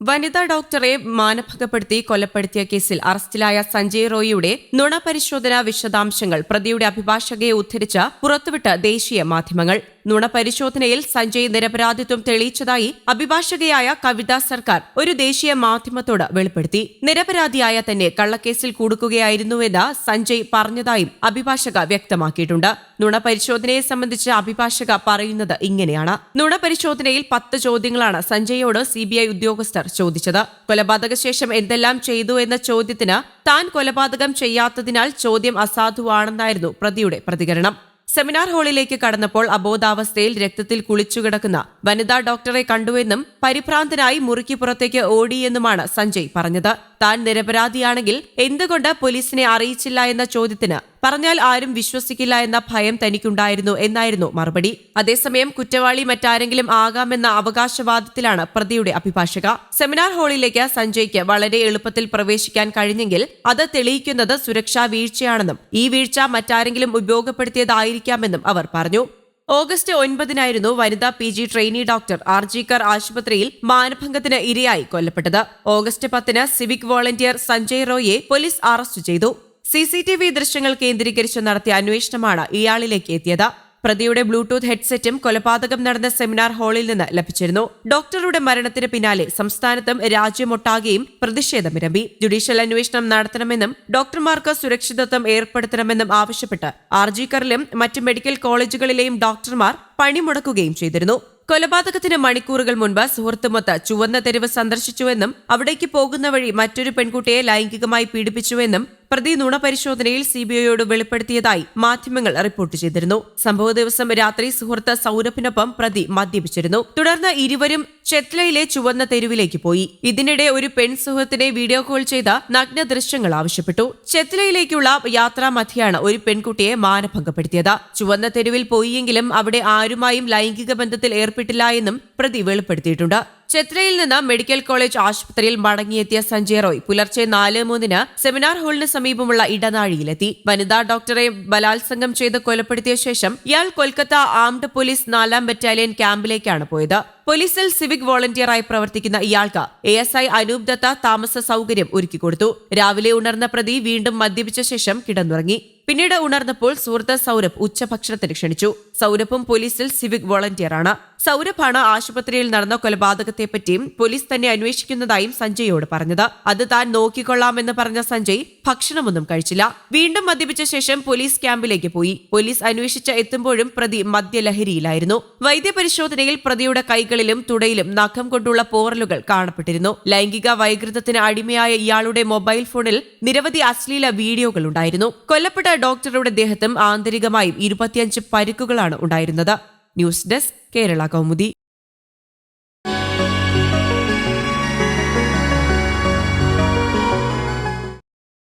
വനിതാ ഡോക്ടറെ മാനഭംഗപ്പെടുത്തി കൊലപ്പെടുത്തിയ കേസിൽ അറസ്റ്റിലായ സഞ്ജയ് റോയിയുടെ നുണപരിശോധന വിശദാംശങ്ങൾ പ്രതിയുടെ അഭിഭാഷകയെ ഉദ്ധരിച്ച് പുറത്തുവിട്ട ദേശീയ മാധ്യമങ്ങൾ. നുണപരിശോധനയിൽ സഞ്ജയ് നിരപരാധിത്വം തെളിയിച്ചതായി അഭിഭാഷകയായ കവിത സർക്കാർ ഒരു ദേശീയ മാധ്യമത്തോട് വെളിപ്പെടുത്തി. നിരപരാധിയായ തന്നെ കള്ളക്കേസിൽ കുടുക്കുകയായിരുന്നുവെന്ന് സഞ്ജയ് പറഞ്ഞതായും അഭിഭാഷക വ്യക്തമാക്കിയിട്ടുണ്ട്. നുണപരിശോധനയെ സംബന്ധിച്ച് അഭിഭാഷക പറയുന്നത് ഇങ്ങനെയാണ്. നുണപരിശോധനയിൽ പത്ത് ചോദ്യങ്ങളാണ് സഞ്ജയോട് സി ബി ഐ ഉദ്യോഗസ്ഥർ ചോദിച്ചത്. കൊലപാതക ശേഷം എന്തെല്ലാം ചെയ്തു എന്ന ചോദ്യത്തിന് താൻ കൊലപാതകം ചെയ്യാത്തതിനാൽ ചോദ്യം അസാധുവാണെന്നായിരുന്നു പ്രതിയുടെ പ്രതികരണം. സെമിനാർ ഹാളിലേക്ക് കടന്നപ്പോൾ അബോധാവസ്ഥയിൽ രക്തത്തിൽ കുളിച്ചുകിടക്കുന്ന വനിതാ ഡോക്ടറെ കണ്ടുവെന്നും പരിഭ്രാന്തനായി മുറിക്ക് പുറത്തേക്ക് ഓടിയെന്നുമാണ് സഞ്ജയ് പറഞ്ഞത്. താൻ നിരപരാധിയാണെങ്കിൽ എന്തുകൊണ്ട് പോലീസിനെ അറിയിച്ചില്ല എന്ന ചോദ്യത്തിന് പറഞ്ഞാൽ ആരും വിശ്വസിക്കില്ല എന്ന ഭയം തനിക്കുണ്ടായിരുന്നു എന്നായിരുന്നു മറുപടി. അതേസമയം കുറ്റവാളി മറ്റാരെങ്കിലും ആകാമെന്ന അവകാശവാദത്തിലാണ് പ്രതിയുടെ അഭിഭാഷക. സെമിനാർ ഹാളിലേക്ക് സഞ്ജയ്ക്ക് വളരെ എളുപ്പത്തിൽ പ്രവേശിക്കാൻ കഴിഞ്ഞെങ്കിൽ അത് തെളിയിക്കുന്നത് സുരക്ഷാ വീഴ്ചയാണെന്നും ഈ വീഴ്ച മറ്റാരെങ്കിലും ഉപയോഗപ്പെടുത്തിയതായിരിക്കാമെന്നും അവർ പറഞ്ഞു. ഓഗസ്റ്റ് ഒൻപതിനായിരുന്നു വനിതാ P G trainee doctor RG Kar ആശുപത്രിയിൽ മാനഭംഗത്തിന് ഇരയായി കൊല്ലപ്പെട്ടത്. ഓഗസ്റ്റ് പത്തിന് സിവിക് വോളണ്ടിയർ സഞ്ജയ് റോയെ പോലീസ് അറസ്റ്റ് ചെയ്തു. സി സി ടി വി ദൃശ്യങ്ങൾ കേന്ദ്രീകരിച്ച് നടത്തിയ അന്വേഷണമാണ് ഇയാളിലേക്ക് എത്തിയത്. പ്രതിയുടെ ബ്ലൂടൂത്ത് ഹെഡ്സെറ്റും കൊലപാതകം നടന്ന സെമിനാർ ഹാളിൽ നിന്ന് ലഭിച്ചിരുന്നു. ഡോക്ടറുടെ മരണത്തിന് പിന്നാലെ സംസ്ഥാനത്തും രാജ്യമൊട്ടാകെയും പ്രതിഷേധമിരമ്പി ജുഡീഷ്യൽ അന്വേഷണം നടത്തണമെന്നും ഡോക്ടർമാർക്ക് സുരക്ഷിതത്വം ഏർപ്പെടുത്തണമെന്നും ആവശ്യപ്പെട്ട് ആർജിക്കറിലും മറ്റ് മെഡിക്കൽ കോളേജുകളിലെയും ഡോക്ടർമാർ പണിമുടക്കുകയും ചെയ്തിരുന്നു. കൊലപാതകത്തിന് മണിക്കൂറുകൾ മുൻപ് സുഹൃത്തുമൊത്ത് ചുവന്ന തെരുവ് സന്ദർശിച്ചുവെന്നും അവിടേക്ക് പോകുന്ന വഴി മറ്റൊരു പെൺകുട്ടിയെ ലൈംഗികമായി പീഡിപ്പിച്ചുവെന്നും പ്രതി നുണ പരിശോധനയിൽ സിബിഐയോട് വെളിപ്പെടുത്തിയതായി മാധ്യമങ്ങൾ റിപ്പോർട്ട് ചെയ്തിരുന്നു. സംഭവ ദിവസം രാത്രി സുഹൃത്ത് സൗരഭിനൊപ്പം പ്രതി മദ്യപിച്ചിരുന്നു. തുടർന്ന് ഇരുവരും ചെത്ലയിലെ ചുവന്ന തെരുവിലേക്ക് പോയി. ഇതിനിടെ ഒരു പെൺ സുഹൃത്തിനെ വീഡിയോ കോൾ ചെയ്ത നഗ്ന ദൃശ്യങ്ങൾ ആവശ്യപ്പെട്ടു. ചെത്ലയിലേക്കുള്ള യാത്രാ മധ്യയാണ് ഒരു പെൺകുട്ടിയെ മാനഭംഗപ്പെടുത്തിയത്. ചുവന്ന തെരുവിൽ പോയിയെങ്കിലും അവിടെ ആരുമായും ലൈംഗിക ബന്ധത്തിൽ ഏർപ്പെട്ടില്ല എന്നും പ്രതി വെളിപ്പെടുത്തിയിട്ടുണ്ട്. ചെത്രയിൽ നിന്ന് മെഡിക്കൽ കോളേജ് ആശുപത്രിയിൽ മടങ്ങിയെത്തിയ സഞ്ജയ് റോയ് പുലർച്ചെ നാല് മൂന്നിന് സെമിനാർ ഹാളിന് സമീപമുള്ള ഇടനാഴിയിലെത്തി. വനിതാ ഡോക്ടറെ ബലാത്സംഗം ചെയ്ത് കൊലപ്പെടുത്തിയ ശേഷം ഇയാൾ കൊൽക്കത്ത ആംഡ് പോലീസ് നാലാം ബറ്റാലിയൻ ക്യാമ്പിലേക്കാണ് പോയത്. പോലീസിൽ സിവിക് വോളണ്ടിയറായി പ്രവർത്തിക്കുന്ന ഇയാൾക്ക് A S I Anup Datta താമസ സൗകര്യം ഒരുക്കിക്കൊടുത്തു. രാവിലെ ഉണർന്ന പ്രതി വീണ്ടും മദ്യപിച്ച ശേഷം കിടന്നുറങ്ങി. പിന്നീട് ഉണർന്നപ്പോൾ സുഹൃത്ത് സൗരഭ് ഉച്ചഭക്ഷണത്തിന് ക്ഷണിച്ചു സൗരഭും പോലീസിൽ സിവിക് വോളണ്ടിയറാണ്. സൗരഭാണ് ആശുപത്രിയിൽ നടന്ന കൊലപാതകത്തെപ്പറ്റിയും പോലീസ് തന്നെ അന്വേഷിക്കുന്നതായും സഞ്ജയോട് പറഞ്ഞത്. അത് താൻ നോക്കിക്കൊള്ളാമെന്ന് പറഞ്ഞ സഞ്ജയ് ഭക്ഷണമൊന്നും കഴിച്ചില്ല. വീണ്ടും മദ്യപിച്ച ശേഷം പോലീസ് ക്യാമ്പിലേക്ക് പോയി. പോലീസ് അന്വേഷിച്ച എത്തുമ്പോഴും പ്രതി മദ്യലഹരിയിലായിരുന്നു. വൈദ്യപരിശോധനയിൽ പ്രതിയുടെ കൈകളിലും തുടയിലും നഖം കൊണ്ടുള്ള പോറലുകൾ കാണപ്പെട്ടിരുന്നു. ലൈംഗിക വൈകൃതത്തിന് അടിമയായ ഇയാളുടെ മൊബൈൽ ഫോണിൽ നിരവധി അശ്ലീല വീഡിയോകൾ ഉണ്ടായിരുന്നു. കൊല്ലപ്പെട്ട ഡോക്ടറുടെ ദേഹത്തും ആന്തരികമായും ഇരുപത്തിയഞ്ച് പരിക്കുകളാണ് ഉണ്ടായിരുന്നത്. News desk Kerala Kaumudi.